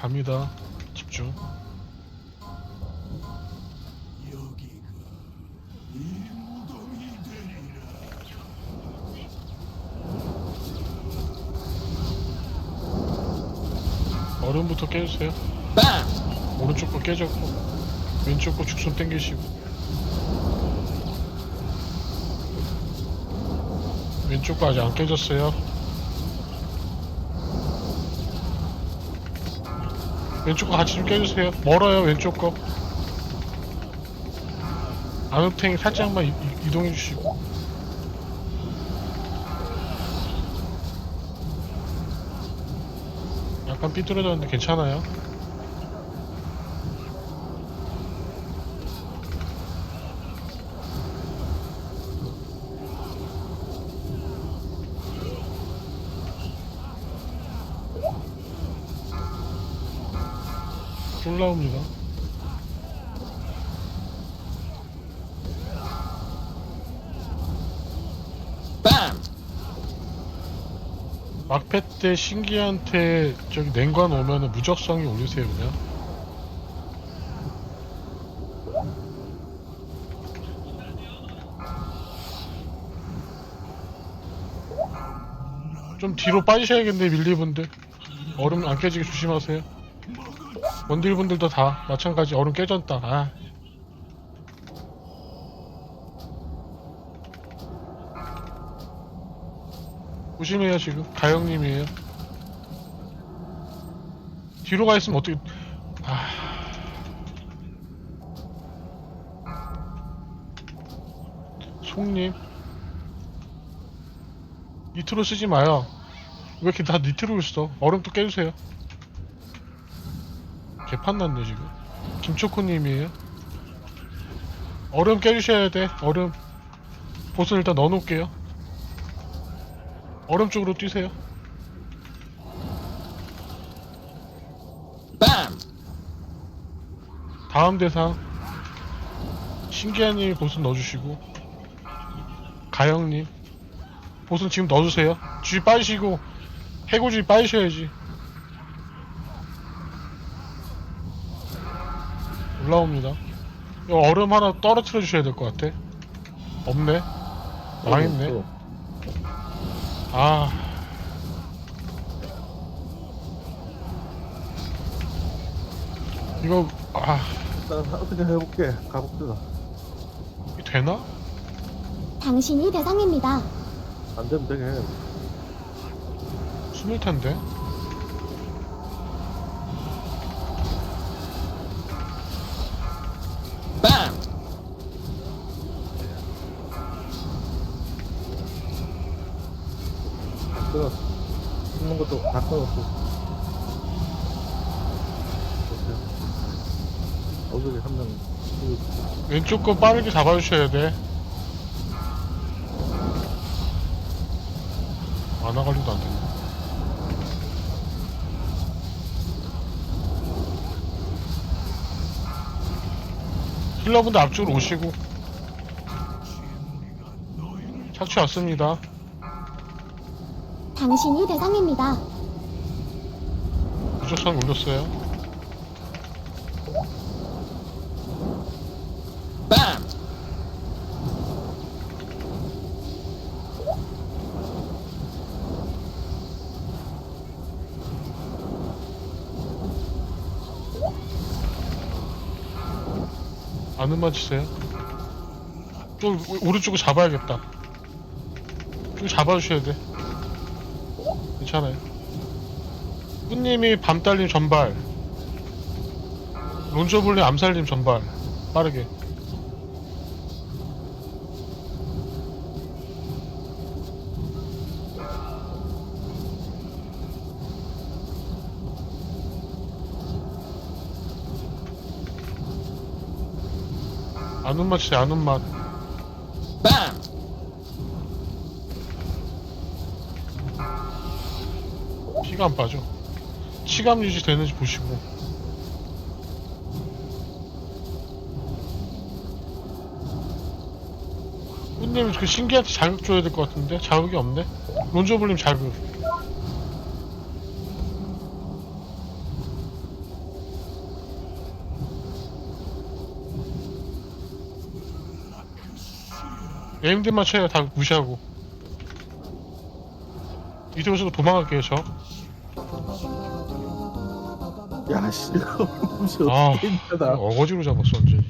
갑니다. 집중. 얼음부터 깨주세요. 오른쪽 거 깨졌고 왼쪽 거 죽손 땡기시고 왼쪽 거 아직 안 깨졌어요. 왼쪽 거 같이 좀 깨주세요. 멀어요 왼쪽 거. 안우탱이 살짝만 이, 이- 이 동해 주시고. 약간 삐뚤어졌는데 괜찮아요. 쫄 나옵니다. 막패 때 신기한테 저기 냉관 오면은 무적성이 올리세요 그냥. 좀 뒤로 빠지셔야겠네 밀리분들. 얼음 안 깨지게 조심하세요. 원딜분들도 다 마찬가지 얼음 깨졌다. 아. 조심해요 지금 가영님이에요. 뒤로 가 있으면 어떻게? 아. 송님 니트로 쓰지 마요. 왜 이렇게 다 니트로 써? 얼음 또 깨주세요. 개판 났네 지금. 김초코님이에요. 얼음 깨주셔야 돼. 얼음. 보스 일단 넣어놓을게요. 얼음 쪽으로 뛰세요. 다음 대상 신기한님이 보스 넣어주시고 가영님 보스 지금 넣어주세요. 주위 빠지시고 해고주의 빠지셔야지. 올라옵니다. 이거 얼음 하나 떨어뜨려 주셔야 될 것 같아. 없네. 망했네. 아. 이거 아 일단 어떻게 해볼게. 가봅시다. 이게 되나? 당신이 대상입니다. 안 되면 되게 해. 숨을 텐데. 끊었어. 숨는 것도 다 끊었어. 어그리 한명 왼쪽 거 빠르게 잡아주셔야 돼. 만화 관리도 안 되네. 힐러분들 앞쪽으로 오시고 착취 왔습니다. 당신이 대상입니다. 무적성 올렸어요. 안음만 치세요. 좀 오- 오른쪽을 잡아야겠다. 좀 잡아주셔야 돼. 괜찮아요. 꾸님이 밤달님 전발. 론저블님 암살님 전발. 빠르게. 안운맛 치세요, 안운맛. 피가 안 빠져. 치감 유지 되는지 보시고. 훈님 그 신기한테 자극 줘야 될 것 같은데 자극이 없네. 론조블님 자극. 에임드만 쳐요 다 무시하고. 이쪽에서도 도망갈게요 저. 야씨 무시 아, 나 어거지로 잡았어 완전히